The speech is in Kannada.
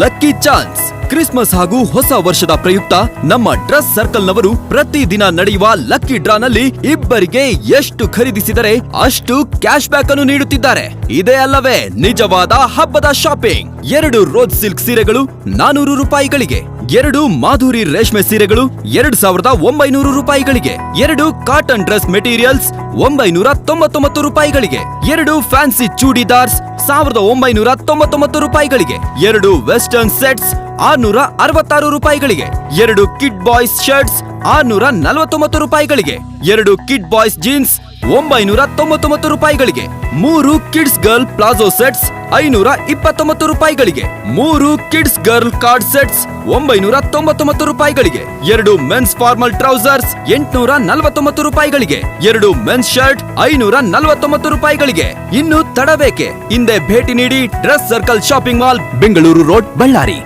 ಲಕ್ಕಿ ಚಾನ್ಸ್ ಕ್ರಿಸ್ಮಸ್ ಹಾಗೂ ಹೊಸ ವರ್ಷದ ಪ್ರಯುಕ್ತ ನಮ್ಮ ಡ್ರೆಸ್ ಸರ್ಕಲ್ ನವರು ಪ್ರತಿದಿನ ನಡೆಯುವ ಲಕ್ಕಿ ಡ್ರಾನಲ್ಲಿ ಇಬ್ಬರಿಗೆ ಎಷ್ಟು ಖರೀದಿಸಿದರೆ ಅಷ್ಟು ಕ್ಯಾಶ್ ಬ್ಯಾಕ್ ಅನ್ನು ನೀಡುತ್ತಿದ್ದಾರೆ. ಇದೇ ಅಲ್ಲವೇ, ನಿಜವಾದ ಹಬ್ಬದ ಶಾಪಿಂಗ್ ಎರಡು ರೋಜ್ ಸಿಲ್ಕ್ ಸೀರೆಗಳು ನಾನೂರು ರೂಪಾಯಿಗಳಿಗೆ, ಎರಡು ಮಾಧುರಿ ರೇಷ್ಮೆ ಸೀರೆಗಳು ಎರಡ್ ಸಾವಿರದ ಒಂಬೈನೂರು ರೂಪಾಯಿಗಳಿಗೆ, ಎರಡು ಕಾಟನ್ ಡ್ರೆಸ್ ಮೆಟೀರಿಯಲ್ಸ್ ಒಂಬೈನೂರ ತೊಂಬತ್ತೊಂಬತ್ತು ರೂಪಾಯಿಗಳಿಗೆ, ಎರಡು ಫ್ಯಾನ್ಸಿ ಚೂಡಿದಾರ್ಸ್ ಸಾವಿರದ ಒಂಬೈನೂರ ತೊಂಬತ್ತೊಂಬತ್ತು ರೂಪಾಯಿಗಳಿಗೆ, ಎರಡು ವೆಸ್ಟರ್ನ್ ಸೆಟ್ಸ್ ಆರ್ನೂರ ಅರವತ್ತಾರು ರೂಪಾಯಿಗಳಿಗೆ, ಎರಡು ಕಿಡ್ ಬಾಯ್ಸ್ ಶರ್ಟ್ಸ್ ಆರ್ನೂರ ನಲವತ್ತೊಂಬತ್ತು ರೂಪಾಯಿಗಳಿಗೆ, ಎರಡು ಕಿಡ್ ಬಾಯ್ಸ್ ಜೀನ್ಸ್ ಒಂಬೈನೂರ ತೊಂಬತ್ತೊಂಬತ್ತು ರೂಪಾಯಿಗಳಿಗೆ, ಮೂರು ಕಿಡ್ಸ್ ಗರ್ಲ್ ಪ್ಲಾಜೋ ಸೆಟ್ಸ್ ಐನೂರ ಇಪ್ಪತ್ತೊಂಬತ್ತು ರೂಪಾಯಿಗಳಿಗೆ ಮೂರು ಕಿಡ್ಸ್ ಗರ್ಲ್ ಕಾರ್ಡ್ ಸೆಟ್ಸ್ ಒಂಬೈನೂರ ತೊಂಬತ್ತೊಂಬತ್ತು ರೂಪಾಯಿಗಳಿಗೆ ಎರಡು ಮೆನ್ಸ್ ಫಾರ್ಮಲ್ ಟ್ರೌಸರ್ಸ್ ಎಂಟುನೂರ ನಲವತ್ತೊಂಬತ್ತು ರೂಪಾಯಿಗಳಿಗೆ ಎರಡು ಮೆನ್ಸ್ ಶರ್ಟ್ ಐನೂರ ನಲವತ್ತೊಂಬತ್ತು ರೂಪಾಯಿಗಳಿಗೆ ಇನ್ನು ತಡಬೇಕೆ. ಹಿಂದೆ ಭೇಟಿ ನೀಡಿ dress circle shopping mall, Bengaluru road, Ballari.